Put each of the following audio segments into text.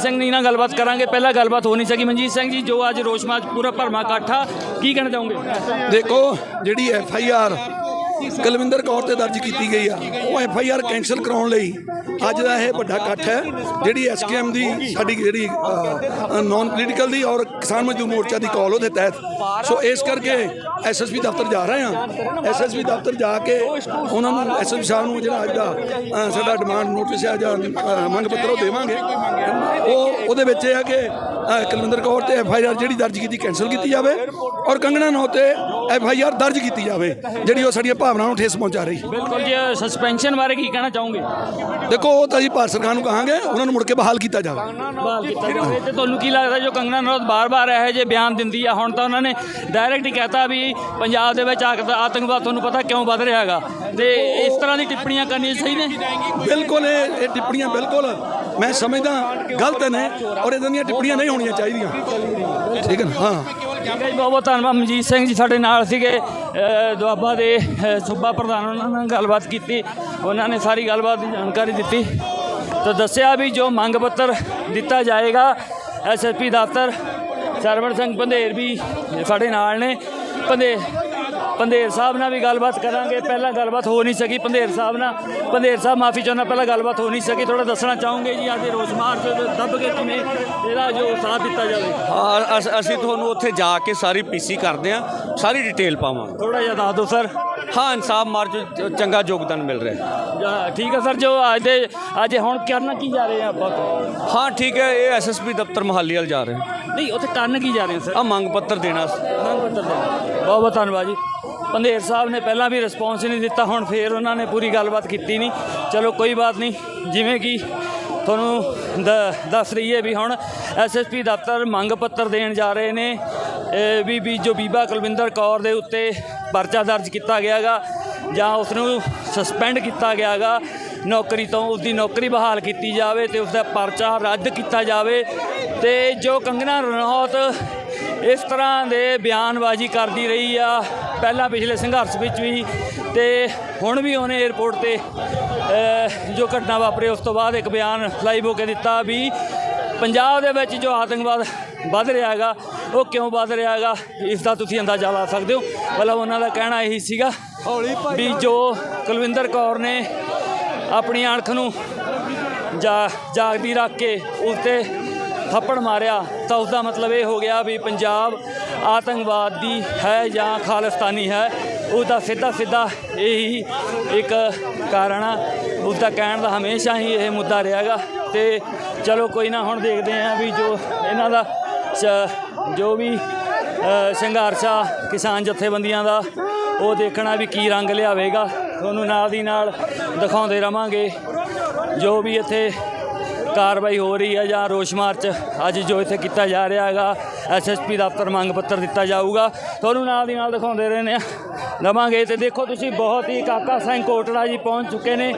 ਸਿੰਘ ਜੀ ਮਨਜੀਤ ਸਿੰਘ ਜੀ ਨਾਲ ਗੱਲਬਾਤ ਕਰਾਂਗੇ। ਪਹਿਲਾਂ ਗੱਲਬਾਤ ਹੋ ਨਹੀਂ ਸਕੀ। ਮਨਜੀਤ ਸਿੰਘ ਜੀ, ਜੋ ਅੱਜ ਰੋਸ਼ ਪੂਰਾ ਭਰਮਾ ਇਕੱਠਾ, ਕੀ ਕਹਿਣਾ ਚਾਹੋਗੇ? ਦੇਖੋ, ਜਿਹੜੀ F I R Kulwinder Kaur ਤੇ ਦਰਜ ਕੀਤੀ ਗਈ ਆ। ਉਹ ਐਫ ਆਈ ਆਰ ਕੈਂਸਲ ਕਰਾਉਣ ਲਈ ਅੱਜ ਦਾ ਇਹ ਵੱਡਾ ਇਕੱਠ ਹੈ, ਜਿਹੜੀ ਐਸ ਕੇ ਐਮ ਦੀ ਸਾਡੀ ਜਿਹੜੀ ਨਾਨ ਪੋਲੀਟੀਕਲ ਦੀ ਔਰ ਕਿਸਾਨ ਮਜ਼ਦੂਰ ਮੋਰਚਾ ਦੀ ਕਾਲ ਉਹਦੇ ਤਹਿਤ। ਸੋ ਇਸ ਕਰਕੇ ਐਸ ਐਸ ਪੀ ਦਫ਼ਤਰ ਜਾ ਰਹੇ ਹਾਂ। ਐਸ ਐਸ ਪੀ ਦਫ਼ਤਰ ਜਾ ਕੇ ਉਹਨਾਂ ਨੂੰ ਐਸ ਐਸ ਸਾਹਿਬ ਨੂੰ ਜਿਹੜਾ ਅੱਜ ਦਾ ਸਾਡਾ ਡਿਮਾਂਡ ਨੋਟਿਸ ਹੈ ਜਾਂ ਮੰਗ ਪੱਤਰ ਉਹ ਦੇਵਾਂਗੇ। ਉਹ ਉਹਦੇ ਵਿੱਚ ਇਹ ਹੈ ਕਿ ਕੁਲਵਿੰਦਰ ਕੌਰ ਤੇ ਐਫ ਆਈ ਆਰ ਜਿਹੜੀ ਦਰਜ ਕੀਤੀ ਕੈਂਸਲ ਕੀਤੀ ਜਾਵੇ ਔਰ ਕੰਗਣਾ ਨੌ ਤੇ ਐਫ ਆਈ ਆਰ ਦਰਜ ਕੀਤੀ ਜਾਵੇ ਜਿਹੜੀ ਉਹ ਸਾਡੀਆਂ ਭਾਵਨਾਵਾਂ ਨੂੰ ਠੇਸ ਪਹੁੰਚਾ ਰਹੀ। ਬਿਲਕੁਲ ਜੀ ਸਸਪੈਂਸ਼ਨ ਬਾਰੇ ਕੀ ਕਹਿਣਾ ਚਾਹੋਗੇ? ਦੇਖੋ ਉਹ ਤਾਂ ਜੀ ਭਾਰਤ ਸਰਕਾਰ ਨੂੰ ਕਹਾਂਗੇ ਉਹਨਾਂ ਨੂੰ ਮੁੜ ਕੇ ਬਹਾਲ ਕੀਤਾ ਜਾਵੇ। ਬਹਾਲ ਕੀਤਾ ਜਾਵੇ। ਤੇ ਤੁਹਾਨੂੰ ਕੀ ਲੱਗਦਾ ਜੋ ਕੰਗਨਾ ਰਣੌਤ ਬਾਰ-ਬਾਰ ਇਹੋ ਜਿਹੇ ਬਿਆਨ ਦਿੰਦੀ ਆ ਹੁਣ ਤਾਂ ਉਹਨਾਂ ਨੇ ਡਾਇਰੈਕਟ ਹੀ ਕਹਿਤਾ ਵੀ ਪੰਜਾਬ ਦੇ ਵਿੱਚ ਆਤੰਕਵਾਦ ਤੁਹਾਨੂੰ ਪਤਾ ਕਿਉਂ ਵੱਧ ਰਿਹਾ ਹੈਗਾ। ਤੇ ਇਸ ਤਰ੍ਹਾਂ ਦੀ ਟਿੱਪਣੀਆਂ ਕਰਨੀਆਂ ਸਹੀ ਨੇ ਬਿਲਕੁਲ ਇਹ ਟਿੱਪਣੀਆਂ ਬਿਲਕੁਲ ਮੈਂ ਸਮਝਦਾ ਗਲਤ ਨੇ ਔਰ ਇਦਾਂ ਦੀਆਂ ਟਿੱਪਣੀਆਂ ਨਹੀਂ ਹੋਣੀਆਂ ਚਾਹੀਦੀਆਂ। ਠੀਕ ਹੈ ਨਾ? ਹਾਂ। ਬਹੁਤ ਬਹੁਤ ਧੰਨਵਾਦ ਮਨਜੀਤ ਸਿੰਘ ਜੀ ਸਾਡੇ ਨਾਲ ਸੀਗੇ। ਦੁਆਬਾ ਦੇ ਸੂਬਾ ਪ੍ਰਧਾਨ, ਉਹਨਾਂ ਨਾਲ ਗੱਲਬਾਤ ਕੀਤੀ। ਉਹਨਾਂ ਨੇ ਸਾਰੀ ਗੱਲਬਾਤ ਦੀ ਜਾਣਕਾਰੀ ਦਿੱਤੀ। ਤਾਂ ਦੱਸਿਆ ਵੀ ਜੋ ਮੰਗ ਪੱਤਰ ਦਿੱਤਾ ਜਾਏਗਾ ਐਸਐਸਪੀ ਦਫ਼ਤਰ, ਸਰਵਣ ਸਿੰਘ ਪੰਧੇਰ ਵੀ ਸਾਡੇ ਨਾਲ ਨੇ। ਪੰਧੇ ਪੰਧੇਰ ਸਾਹਿਬ ਨਾਲ ਵੀ ਗੱਲਬਾਤ ਕਰਾਂਗੇ। ਪਹਿਲਾਂ ਗੱਲਬਾਤ ਹੋ ਨਹੀਂ ਸਕੀ ਪੰਧੇਰ ਸਾਹਿਬ ਨਾਲ। ਪੰਧੇਰ ਸਾਹਿਬ ਮਾਫੀ ਚਾਹੁੰਦਾ ਪਹਿਲਾਂ ਗੱਲਬਾਤ ਹੋ ਨਹੀਂ ਸਕੀ। ਥੋੜਾ ਦੱਸਣਾ ਚਾਹੋਗੇ ਜੀ ਅੱਜ ਰੋਸ ਮਾਰਚ ਦੱਬ ਕੇ ਕਿਵੇਂ ਇਹਦਾ ਜੋ ਸਾਥ ਦਿੱਤਾ ਜਾਵੇ? ਹਾਂ ਅਸ- ਤੁਹਾਨੂੰ ਉੱਥੇ ਜਾ ਕੇ ਸਾਰੀ ਪੀਸੀ ਕਰਦੇ ਆ ਸਾਰੀ ਡਿਟੇਲ ਪਾਵਾਂਗੇ। ਥੋੜਾ ਜਿਹਾ ਦੱਸ ਦਿਓ ਸਰ। ਹਾਂ ਇਨਸਾਫ ਮਾਰਚ ਚੰਗਾ ਯੋਗਦਾਨ ਮਿਲ ਰਿਹਾ। ਠੀਕ ਹੈ ਸਰ ਜੋ ਅੱਜ ਦੇ ਅੱਜ ਹੁਣ ਕਰਨਾ ਕੀ ਜਾ ਰਹੇ ਆ ਆਪਾਂ? ਹਾਂ ਠੀਕ ਹੈ ਇਹ ਐਸਐਸਪੀ ਦਫ਼ਤਰ ਮਹਾਲੀ ਵਾਲ ਜਾ ਰਹੇ। ਨਹੀਂ ਉੱਥੇ ਕਰਨ ਕੀ ਜਾ ਰਹੇ ਸਰ? ਆ ਮੰਗ ਪੱਤਰ ਦੇਣਾ। ਮੰਗ ਪੱਤਰ ਦੇਣ। ਬਹੁਤ ਬਹੁਤ ਧੰਨਵਾਦ ਜੀ। ਪੰਧੇਰ ਸਾਹਿਬ ਨੇ ਪਹਿਲਾਂ ਵੀ ਰਿਸਪੌਂਸ ਨਹੀਂ ਦਿੱਤਾ, ਹੁਣ ਫੇਰ ਉਹਨਾਂ ਨੇ ਪੂਰੀ ਗੱਲਬਾਤ ਕੀਤੀ ਨਹੀਂ। ਚਲੋ ਕੋਈ ਬਾਤ ਨਹੀਂ, ਜਿਵੇਂ ਕਿ ਤੁਹਾਨੂੰ ਦ- ਦੱਸ ਰਹੀ ਹੈ ਵੀ ਹੁਣ ਐਸਐਸਪੀ ਦਫ਼ਤਰ ਮੰਗ ਪੱਤਰ ਦੇਣ ਜਾ ਰਹੇ ਨੇ। ਵੀ ਵੀ ਜੋ ਬੀਬਾ ਕੁਲਵਿੰਦਰ ਕੌਰ ਦੇ ਉੱਤੇ ਪਰਚਾ ਦਰਜ ਕੀਤਾ ਗਿਆਗਾ ਜਾਂ ਉਸ ਨੂੰ ਸਸਪੈਂਡ ਕੀਤਾ ਗਿਆਗਾ, ਨੌਕਰੀ ਤੋਂ ਉਸ ਦੀ ਨੌਕਰੀ ਬਹਾਲ ਕੀਤੀ ਜਾਵੇ ਤੇ ਉਸ ਦਾ ਪਰਚਾ ਰੱਦ ਕੀਤਾ ਜਾਵੇ ਤੇ ਜੋ ਕੰਗਨਾ ਰਣੌਤ ਇਸ ਤਰ੍ਹਾਂ ਦੇ ਬਿਆਨਬਾਜ਼ੀ ਕਰਦੀ ਰਹੀ ਆ ਪਹਿਲਾਂ ਪਿਛਲੇ ਸੰਘਰਸ਼ ਵਿੱਚ ਵੀ ਤੇ ਹੁਣ ਵੀ ਉਹਨੇ 에어ਪੋਰਟ ਤੇ ਜੋ ਘਟਨਾ ਵਾਪਰੀ ਉਸ ਤੋਂ ਬਾਅਦ ਇੱਕ ਬਿਆਨ ਲਾਈਵ ਹੋ ਕੇ ਦਿੱਤਾ ਵੀ ਪੰਜਾਬ ਦੇ ਵਿੱਚ ਜੋ ਆਤੰਕਵਾਦ ਵੱਧ ਰਿਹਾ ਹੈਗਾ ਉਹ ਕਿਉਂ ਵੱਧ ਰਿਹਾ ਹੈਗਾ ਇਸ ਦਾ ਤੁਸੀਂ ਅੰਦਾਜ਼ਾ ਲਾ ਸਕਦੇ ਹੋ। ਮਤਲਬ ਉਹਨਾਂ ਦਾ ਕਹਿਣਾ ਇਹੀ ਸੀਗਾ ਵੀ ਜੋ ਕੁਲਵਿੰਦਰ ਕੌਰ ਨੇ ਆਪਣੀ ਅਣਖ ਨੂੰ ਜਾ ਜਾਗਦੀ ਰੱਖ ਕੇ ਉਸ ਤੇ ਥੱਪੜ ਮਾਰਿਆ ਤਾਂ ਉਸ ਦਾ ਮਤਲਬ ਇਹ ਹੋ ਗਿਆ ਵੀ ਪੰਜਾਬ ਆਤੰਕਵਾਦੀ ਹੈ ਜਾਂ ਖਾਲਿਸਤਾਨੀ ਹੈ ਉਸ ਦਾ ਸਿੱਧਾ ਸਿੱਧਾ ਇਹੀ ਇੱਕ ਕਾਰਨ ਆ। ਉਸ ਦਾ ਕਹਿਣ ਦਾ ਹਮੇਸ਼ਾ ਹੀ ਇਹ ਮੁੱਦਾ ਰਿਹਾਗਾ ਤੇ ਚਲੋ ਕੋਈ ਨਾ ਹੁਣ ਦੇਖਦੇ ਆਂ ਵੀ ਜੋ ਇਹਨਾਂ ਦਾ ਸ- ਜੋ ਵੀ ਅ, ਸੰਘਰਸ਼ ਆ ਕਿਸਾਨ ਜਥੇਬੰਦੀਆਂ ਦਾ ਉਹ ਦੇਖਣਾ ਵੀ ਕੀ ਰੰਗ ਲਿਆਵੇਗਾ। ਤੁਹਾਨੂੰ ਨਾਲ ਦੀ ਨਾਲ ਦਿਖਾਉਂਦੇ ਰਵਾਂਗੇ ਜੋ ਵੀ ਇੱਥੇ ਕਾਰਵਾਈ ਹੋ ਰਹੀ ਹੈ ਜਾਂ ਰੋਸ਼ ਮਾਰਚ ਅੱਜ ਜੋ ਇੱਥੇ ਕੀਤਾ ਜਾ ਰਿਹਾ ਹੈਗਾ ਐਸਐਸਪੀ ਦਫ਼ਤਰ ਮੰਗ ਪੱਤਰ ਦਿੱਤਾ ਜਾਊਗਾ। ਤੁਹਾਨੂੰ ਨਾਲ ਦੀ ਨਾਲ ਦਿਖਾਉਂਦੇ ਰਹਿੰਦੇ ਆ ਲਵਾਂਗੇ ਤੇ ਦੇਖੋ ਤੁਸੀਂ ਬਹੁਤ ਹੀ ਕਾਕਾ ਸਿੰਘ ਕੋਟੜਾ ਜੀ ਪਹੁੰਚ ਚੁੱਕੇ ਨੇ।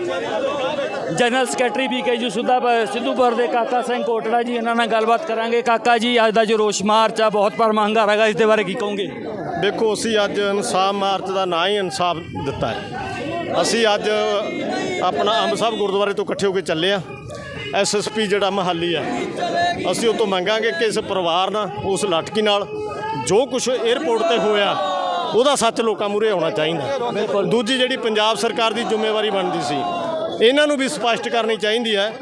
ਜਨਰਲ ਸੈਕਟਰੀ ਵੀ ਕੇ ਜੀ ਸੁਦਾ ਸਿੱਧੂਪੁਰ ਦੇ ਕਾਕਾ ਸਿੰਘ ਕੋਟੜਾ ਜੀ, ਇਹਨਾਂ ਨਾਲ ਗੱਲਬਾਤ ਕਰਾਂਗੇ। ਕਾਕਾ ਜੀ, ਅੱਜ ਦਾ ਜੋ ਰੋਸ਼ ਮਾਰਚ ਆ, ਬਹੁਤ ਪਰ ਮੰਗਾ ਹੈਗਾ ਇਸ ਦੇ ਬਾਰੇ ਕੀ ਕਹੋਗੇ? ਦੇਖੋ, ਅਸੀਂ ਅੱਜ ਇਨਸਾਫ ਮਾਰਚ ਦਾ ਨਾਂ ਹੀ ਇਨਸਾਫ ਦਿੱਤਾ ਹੈ। ਅਸੀਂ ਅੱਜ ਆਪਣਾ ਅੰਬ ਸਾਹਿਬ ਗੁਰਦੁਆਰੇ ਤੋਂ ਇਕੱਠੇ ਹੋ ਕੇ ਚੱਲੇ ਆ ਐਸਐਸਪੀ ਜਿਹੜਾ ਮਹਾਲੀ ਆ, ਅਸੀਂ ਉਹ ਤੋਂ ਮੰਗਾਂਗੇ ਕਿ ਇਸ ਪਰਿਵਾਰ ਨਾਲ, ਉਸ ਲਟਕੀ ਨਾਲ, ਜੋ ਕੁਝ 에ਅਰਪੋਰਟ ਤੇ ਹੋਇਆ, ਉਹਦਾ ਸੱਚ ਲੋਕਾਂ ਮੂਹਰੇ ਆਉਣਾ ਚਾਹੀਦਾ। ਦੂਜੀ ਜਿਹੜੀ ਪੰਜਾਬ ਸਰਕਾਰ ਦੀ ਜ਼ਿੰਮੇਵਾਰੀ ਬਣਦੀ ਸੀ, ਇਹਨਾਂ ਨੂੰ ਵੀ ਸਪਸ਼ਟ ਕਰਨੀ ਚਾਹੀਦੀ ਹੈ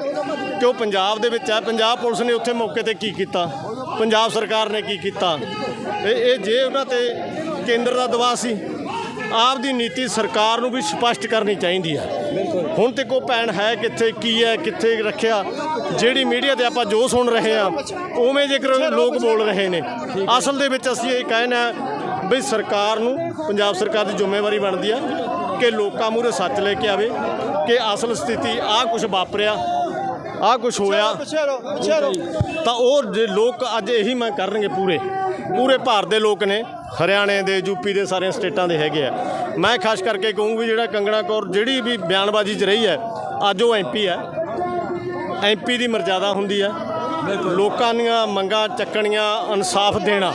ਕਿ ਉਹ ਪੰਜਾਬ ਦੇ ਵਿੱਚ ਹੈ। ਪੰਜਾਬ ਪੁਲਿਸ ਨੇ ਉੱਥੇ ਮੌਕੇ ਤੇ ਕੀ ਕੀਤਾ? ਪੰਜਾਬ ਸਰਕਾਰ ਨੇ ਕੀ ਕੀਤਾ? ਇਹ ਇਹ ਜੇ ਉਹਨਾਂ ਤੇ ਕੇਂਦਰ ਦਾ ਦਬਾਅ ਸੀ ਆਪ ਦੀ ਨੀਤੀ ਸਰਕਾਰ ਨੂੰ ਵੀ ਸਪਸ਼ਟ ਕਰਨੀ ਚਾਹੀਦੀ ਹੈ ਹੁਣ ਤੇ ਕੋ ਭੈਣ ਹੈ ਕਿੱਥੇ ਕੀ ਹੈ ਕਿੱਥੇ ਰੱਖਿਆ ਜਿਹੜੀ ਮੀਡੀਆ ਤੇ ਆਪਾਂ ਜੋ ਸੁਣ ਰਹੇ ਆ ਉਵੇਂ ਜੇਕਰ ਲੋਕ ਬੋਲ ਰਹੇ ਨੇ। ਅਸਲ ਦੇ ਵਿੱਚ ਅਸੀਂ ਇਹ ਕਹਿਣਾ ਵੀ ਸਰਕਾਰ ਨੂੰ ਪੰਜਾਬ ਸਰਕਾਰ ਦੀ ਜ਼ਿੰਮੇਵਾਰੀ ਬਣਦੀ ਆ ਕਿ ਲੋਕਾਂ ਮੂਹਰੇ ਸੱਚ ਲੈ ਕੇ ਆਵੇ ਕਿ ਅਸਲ ਸਥਿਤੀ ਆਹ ਕੁਝ ਵਾਪਰਿਆ ਆਹ ਕੁਝ ਹੋਇਆ। ਤਾਂ ਉਹ ਜੇ ਲੋਕ ਅੱਜ ਇਹੀ ਮੰਗ ਕਰਨਗੇ ਪੂਰੇ ਪੂਰੇ ਭਾਰਤ ਦੇ ਲੋਕ ਨੇ, ਹਰਿਆਣੇ ਦੇ ਯੂਪੀ ਦੇ ਸਾਰੀਆਂ ਸਟੇਟਾਂ ਦੇ ਹੈਗੇ ਆ। ਮੈਂ ਖਾਸ ਕਰਕੇ ਕਹੂੰਗੀ ਜਿਹੜਾ ਕੰਗਣਾ ਕੌਰ ਜਿਹੜੀ ਵੀ ਬਿਆਨਬਾਜ਼ੀ 'ਚ ਰਹੀ ਹੈ, ਅੱਜ ਉਹ ਐਮਪੀ ਹੈ। ਐਮਪੀ ਦੀ ਮਰਜ਼ਾਦਾ ਹੁੰਦੀ ਹੈ। ਲੋਕਾਂ ਦੀਆਂ ਮੰਗਾਂ, ਚੱਕਣੀਆਂ, ਇਨਸਾਫ ਦੇਣਾ।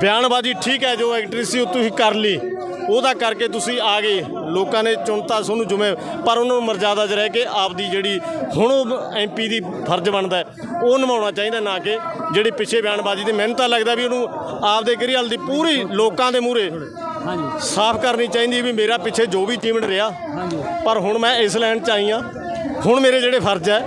ਬਿਆਨਬਾਜ਼ੀ ਠੀਕ ਹੈ, ਜੋ ਐਕਟਰੀ ਸੀ ਉਹ ਤੁਸੀਂ ਕਰ ਲਈ। ਉਹਦਾ ਕਰਕੇ ਤੁਸੀਂ ਆ ਗਏ। ਲੋਕਾਂ ਨੇ ਚੁਣਤਾ ਤੁਹਾਨੂੰ ਜੁਮੇ ਪਰ ਉਹਨਾਂ ਨੂੰ ਮਰਜ਼ਾਦਾ 'ਚ ਰਹਿ ਕੇ ਆਪਦੀ ਜਿਹੜੀ ਹੁਣ ਉਹ ਐਮਪੀ ਦੀ ਫਰਜ਼ ਬਣਦਾ ਉਹ ਨਿਭਾਉਣਾ ਚਾਹੀਦਾ ਨਾ ਕਿ ਜਿਹੜੀ ਪਿੱਛੇ ਬਿਆਨਬਾਜ਼ੀ ਤੇ ਮੈਨੂੰ ਤਾਂ ਲੱਗਦਾ ਵੀ ਉਹਨੂੰ ਆਪਦੇ ਗਰੀਹਲ ਦੀ ਪੂਰੀ ਲੋਕਾਂ ਦੇ ਮੂਹਰੇ ਹਾਂਜੀ ਸਾਫ਼ ਕਰਨੀ ਚਾਹੀਦੀ ਵੀ ਮੇਰਾ ਪਿੱਛੇ ਜੋ ਵੀ ਟੀਮ ਰਿਹਾ ਹਾਂਜੀ ਪਰ ਹੁਣ ਮੈਂ ਇਸ ਲਾਈਨ 'ਚ ਆਈ ਹਾਂ। ਹੁਣ ਮੇਰੇ ਜਿਹੜੇ ਫਰਜ਼ ਹੈ,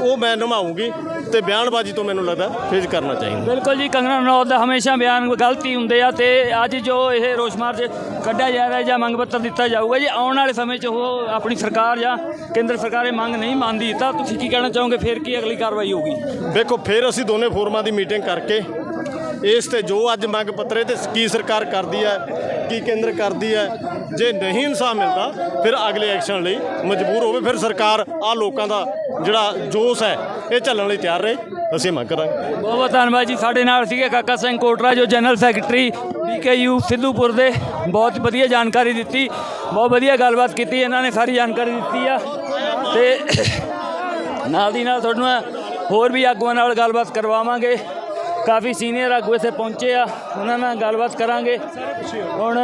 ਉਹ ਮੈਂ ਨਿਭਾਉਂਗੀ ਤੇ ਬਿਆਨਬਾਜ਼ੀ ਤੋਂ ਮੈਨੂੰ ਲੱਗਦਾ ਫੇਜ਼ ਕਰਨਾ ਚਾਹੀਦਾ। ਬਿਲਕੁਲ ਜੀ ਕੰਗਨਾ ਰਣੌਤ ਦਾ ਹਮੇਸ਼ਾ ਬਿਆਨ ਗਲਤੀ ਹੁੰਦੇ ਆ ਤੇ ਅੱਜ ਜੋ ਇਹ ਰੋਸ ਮਾਰਚ ਕੱਢਿਆ ਜਾ ਰਿਹਾ ਜਾਂ ਮੰਗ ਪੱਤਰ ਦਿੱਤਾ ਜਾਊਗਾ ਜੀ ਆਉਣ ਵਾਲੇ ਸਮੇਂ 'ਚ ਉਹ ਆਪਣੀ ਸਰਕਾਰ ਜਾਂ ਕੇਂਦਰ ਸਰਕਾਰ ਇਹ ਮੰਗ ਨਹੀਂ ਮੰਨਦੀ ਤਾਂ ਤੁਸੀਂ ਕੀ ਕਹਿਣਾ ਚਾਹੋਗੇ? ਫਿਰ ਕੀ ਅਗਲੀ ਕਾਰਵਾਈ ਹੋਊਗੀ? ਵੇਖੋ ਫਿਰ ਅਸੀਂ ਦੋਨੇ ਫੋਰਮਾਂ ਦੀ ਮੀਟਿੰਗ ਕਰਕੇ ਇਸ ਤੇ ਜੋ ਅੱਜ ਮੰਗ ਪੱਤਰੇ ਤੇ ਕੀ ਸਰਕਾਰ ਕਰਦੀ ਹੈ ਕੀ ਕੇਂਦਰ ਕਰਦੀ ਹੈ ਜੇ ਨਹੀਂ ਇਨਸਾਫ ਮਿਲਦਾ ਫਿਰ ਅਗਲੇ ਐਕਸ਼ਨ ਲਈ ਮਜਬੂਰ ਹੋਵੇ। ਫਿਰ ਸਰਕਾਰ ਆ ਲੋਕਾਂ ਦਾ ਜਿਹੜਾ ਜੋਸ਼ ਹੈ, ਇਹ ਚੱਲਣ ਲਈ ਤਿਆਰ ਰਹੇ। ਅਸੀਂ ਮੰਗ ਕਰਾਂਗੇ। ਬਹੁਤ ਬਹੁਤ ਧੰਨਵਾਦ ਜੀ। ਸਾਡੇ ਨਾਲ ਸੀਗੇ ਕਾਕਾ ਸਿੰਘ ਕੋਟਰਾ, ਜੋ ਜਨਰਲ ਸੈਕਟਰੀ ਬੀਕੇਯੂ ਸਿੱਧੂਪੁਰ ਦੇ। ਬਹੁਤ ਵਧੀਆ ਜਾਣਕਾਰੀ ਦਿੱਤੀ। ਬਹੁਤ ਵਧੀਆ ਗੱਲਬਾਤ ਕੀਤੀ। ਇਹਨਾਂ ਨੇ ਸਾਰੀ ਜਾਣਕਾਰੀ ਦਿੱਤੀ ਆ। ਤੇ ਨਾਲ ਦੀ ਨਾਲ ਤੁਹਾਨੂੰ ਹੋਰ ਵੀ ਆਗੂਆਂ ਨਾਲ ਗੱਲਬਾਤ ਕਰਵਾਵਾਂਗੇ। ਕਾਫੀ ਸੀਨੀਅਰ ਆਗੂ ਇੱਥੇ ਪਹੁੰਚੇ ਆ। ਉਹਨਾਂ ਨਾਲ ਗੱਲਬਾਤ ਕਰਾਂਗੇ। ਹੁਣ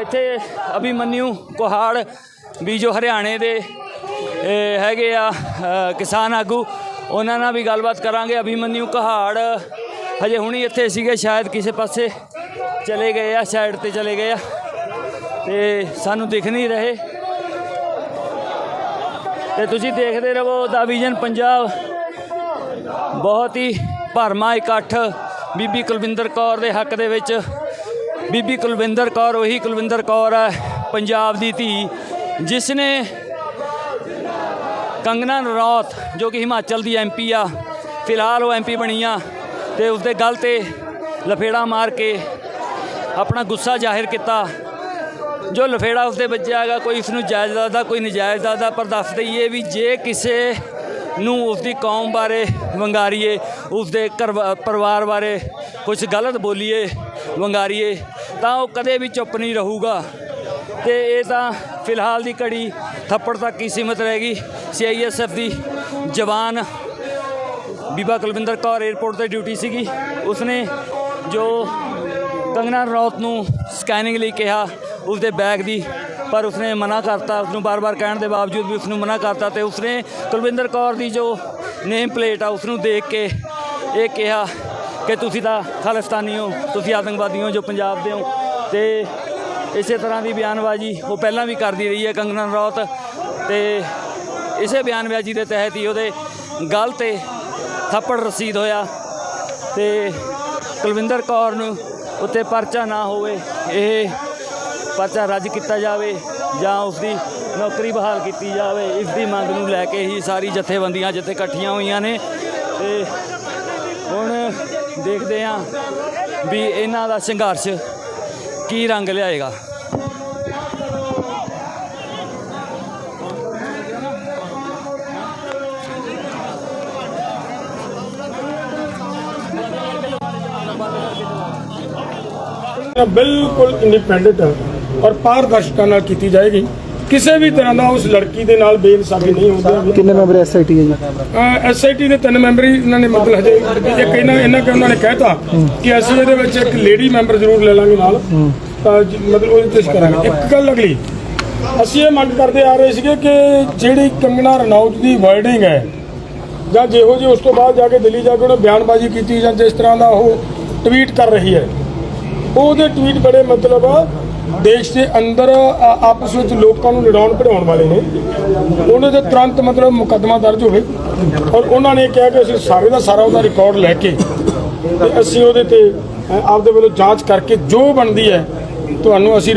ਇੱਥੇ ਅਭਿਮਨਿਊ ਕੁਹਾੜ ਵੀ ਜੋ ਹਰਿਆਣੇ ਦੇ ਹੈਗੇ ਆ ਕਿਸਾਨ ਆਗੂ। ਉਹਨਾਂ ਨਾਲ ਵੀ ਗੱਲਬਾਤ ਕਰਾਂਗੇ। ਅਭਿਮਨਿਊ ਕਹਾੜ, ਹਜੇ ਹੁਣੀ ਇੱਥੇ ਸੀਗੇ, ਸ਼ਾਇਦ ਕਿਸੇ ਪਾਸੇ ਚਲੇ ਗਏ ਆ, ਸਾਈਡ ਤੇ ਚਲੇ ਗਏ ਆ। ਤੇ ਸਾਨੂੰ ਦਿਖ ਨਹੀਂ ਰਹੇ। ਤੇ ਤੁਸੀਂ ਦੇਖਦੇ ਰਹੋ ਦਾ ਵਿਜ਼ਨ ਪੰਜਾਬ। ਬਹੁਤ ਹੀ ਭਰਮਾ ਇਕੱਠ। ਬੀਬੀ ਕੁਲਵਿੰਦਰ ਕੌਰ ਦੇ ਹੱਕ ਦੇ ਵਿੱਚ। ਬੀਬੀ ਕੁਲਵਿੰਦਰ ਕੌਰ, ਉਹੀ ਕੁਲਵਿੰਦਰ ਕੌਰ ਹੈ ਪੰਜਾਬ ਦੀ ਧੀ ਜਿਸ ਨੇ ਕੰਗਨਾ ਰਣੌਤ ਜੋ ਕਿ ਹਿਮਾਚਲ ਦੀ ਐਮਪੀ ਆ, ਫਿਲਹਾਲ ਉਹ ਐਮਪੀ ਬਣੀ ਆ ਤੇ ਉਸਦੇ ਗਲ ਤੇ ਲਫੇੜਾ ਮਾਰ ਕੇ ਆਪਣਾ ਗੁੱਸਾ ਜ਼ਾਹਿਰ ਕੀਤਾ। ਜੋ ਲਫੇੜਾ ਉਸਦੇ ਵੱਜਿਆ ਹੈਗਾ, ਕੋਈ ਇਸ ਨੂੰ ਜਾਇਜ਼ ਦਾ ਕੋਈ ਨਜਾਇਜ਼ ਦਾ ਪਰ ਦੱਸ ਦਈਏ ਵੀ ਜੇ ਕਿਸੇ ਨੂੰ ਉਸਦੀ ਕੌਮ ਬਾਰੇ ਵੰਗਾਰੀਏ, ਉਸਦੇ ਘਰ ਪਰਿਵਾਰ ਬਾਰੇ ਕੁਝ ਗਲਤ ਬੋਲੀਏ, ਵੰਗਾਰੀਏ, ਤਾਂ ਉਹ ਕਦੇ ਵੀ ਚੁੱਪ ਨਹੀਂ ਰਹੂਗਾ। ਤੇ ਇਹ ਤਾਂ ਫਿਲਹਾਲ ਦੀ ਘੜੀ ਥੱਪੜ ਤੱਕ ਹੀ ਸੀਮਤ ਰਹੇਗੀ ਸੀਆਈਐਸਐਫ ਦੀ ਜਵਾਨ ਬੀਬਾ ਕੁਲਵਿੰਦਰ ਕੌਰ 에ਅਰਪੋਰਟ ਤੇ ਡਿਊਟੀ ਸੀਗੀ। ਉਸਨੇ ਜੋ ਕੰਗਨਾ ਰਣੌਤ ਨੂੰ ਸਕੈਨਿੰਗ ਲਈ ਕਿਹਾ, ਉਸਦੇ ਬੈਗ ਦੀ, ਪਰ ਉਸਨੇ ਮਨਾ ਕਰਤਾ। ਉਸਨੂੰ ਬਾਰ-ਬਾਰ ਕਹਿਣ ਦੇ ਬਾਵਜੂਦ ਵੀ ਉਸਨੂੰ ਮਨਾ ਕਰਤਾ ਤੇ ਉਸਨੇ ਕੁਲਵਿੰਦਰ ਕੌਰ ਦੀ ਜੋ ਨੇਮ ਪਲੇਟ ਆ, ਉਸਨੂੰ ਦੇਖ ਕੇ ਇਹ ਕਿਹਾ ਕਿ ਤੁਸੀਂ ਤਾਂ ਖਾਲਿਸਤਾਨੀ ਹੋ, ਤੁਸੀਂ ਆਤੰਕਵਾਦੀ ਹੋ ਜੋ ਪੰਜਾਬ ਦੇ ਹੋ। ਤੇ ਇਸੇ ਤਰ੍ਹਾਂ ਦੀ ਬਿਆਨਬਾਜ਼ੀ ਉਹ ਪਹਿਲਾਂ ਵੀ ਕਰਦੀ ਰਹੀ ਹੈ ਕੰਗਨਾ ਰਣੌਤ ਤੇ ਇਸੇ ਬਿਆਨਬਾਜ਼ੀ ਦੇ ਤਹਿਤ ਹੀ ਉਹਦੇ ਗਲ ਤੇ ਥੱਪੜ ਰਸੀਦ ਹੋਇਆ ਤੇ ਕੁਲਵਿੰਦਰ ਕੌਰ ਨੂੰ ਉੱਤੇ ਪਰਚਾ ਨਾ ਹੋਵੇ, ਇਹ ਪਰਚਾ ਰੱਦ ਕੀਤਾ ਜਾਵੇ ਜਾਂ ਉਸ ਦੀ ਨੌਕਰੀ ਬਹਾਲ ਕੀਤੀ ਜਾਵੇ ਇਸ ਦੀ ਮੰਗ ਨੂੰ ਲੈ ਕੇ ਹੀ ਸਾਰੀ ਜਥੇਬੰਦੀਆਂ ਜਿੱਥੇ ਇਕੱਠੀਆਂ ਹੋਈਆਂ ਨੇ ਤੇ ਹੁਣ ਦੇਖਦੇ ਹਾਂ ਵੀ ਇਹਨਾਂ ਦਾ ਸੰਘਰਸ਼ ਕੀ ਰੰਗ ਲਿਆਏਗਾ। ਬਿਲਕੁਲ ਇੰਡੀਪੈਂਡੈਂਟ ਔਰ ਪਾਰਦਰਸ਼ਤਾ ਨਾਲ ਕੀਤੀ ਜਾਏਗੀ। ਕਿਸੇ ਵੀ ਤਰ੍ਹਾਂ ਦਾ ਉਸ ਲੜਕੀ ਦੇ ਨਾਲ ਬੇਇਨਸਾਫੀ ਨਹੀਂ ਹੁੰਦੀ। ਕਿੰਨੇ ਮੈਂਬਰ ਐਸਆਈਟੀ ਹੈ ਜੀ? ਐਸਆਈਟੀ ਦੇ ਤਿੰਨ ਮੈਂਬਰ ਹੀ ਇਹਨਾਂ ਨੇ ਮਤਲਬ ਹਜੇ ਇੱਕ ਇਹਨਾਂ ਇਹਨਾਂ ਕਿ ਉਹਨਾਂ ਨੇ ਕਹਿਤਾ ਕਿ ਅਸੀਂ ਇਹਦੇ ਵਿੱਚ ਇੱਕ ਲੇਡੀ ਮੈਂਬਰ ਜ਼ਰੂਰ ਲੈ ਲਾਂਗੇ ਨਾਲ। ਤਾਂ ਜ- ਮਤਲਬ ਉਹਦੇ ਤੇ ਅਸੀਂ ਕਰਾਂਗੇ। ਇੱਕ ਗੱਲ ਅਗਲੀ ਅਸੀਂ ਇਹ ਮੰਗ ਕਰਦੇ ਆ ਰਹੇ ਸੀਗੇ ਕਿ ਜਿਹੜੀ ਕੰਗਨਾ ਰਣੌਤ ਦੀ ਵਰਡਿੰਗ ਹੈ ਜਾਂ ਜਿਹੋ ਜਿਹੀ ਉਸ ਤੋਂ ਬਾਅਦ ਜਾ ਕੇ ਦਿੱਲੀ ਜਾ ਕੇ ਉਹਨੇ ਬਿਆਨਬਾਜ਼ੀ ਕੀਤੀ ਜਾਂ ਜਿਸ ਤਰ੍ਹਾਂ ਦਾ ਉਹ ਟਵੀਟ ਕਰ ਰਹੀ ਹੈ ਉਹਦੇ ਟਵੀਟ ਬੜੇ ਮਤਲਬ ਦੇਸ਼ ਦੇ ਅੰਦਰ ਆਪਸ ਵਿੱਚ ਲੋਕਾਂ ਨੂੰ ਲੜਾਉਣ ਪੜਾਉਣ ਵਾਲੇ ਨੇ। ਉਹਨਾਂ ਦੇ ਤੁਰੰਤ ਮਤਲਬ ਮੁਕੱਦਮਾ ਦਰਜ ਹੋਵੇ। ਔਰ ਉਹਨਾਂ ਨੇ ਕਿਹਾ ਕਿ ਅਸੀਂ ਸਾਰੇ ਦਾ ਸਾਰਾ ਉਹਦਾ ਰਿਕਾਰਡ ਲੈ ਕੇ ਤੇ ਅਸੀਂ ਉਹਦੇ ਤੇ ਆਪਦੇ ਵੱਲੋਂ ਜਾਂਚ ਕਰਕੇ ਜੋ ਬਣਦੀ ਹੈ, ਤੁਹਾਨੂੰ ਅਸੀਂ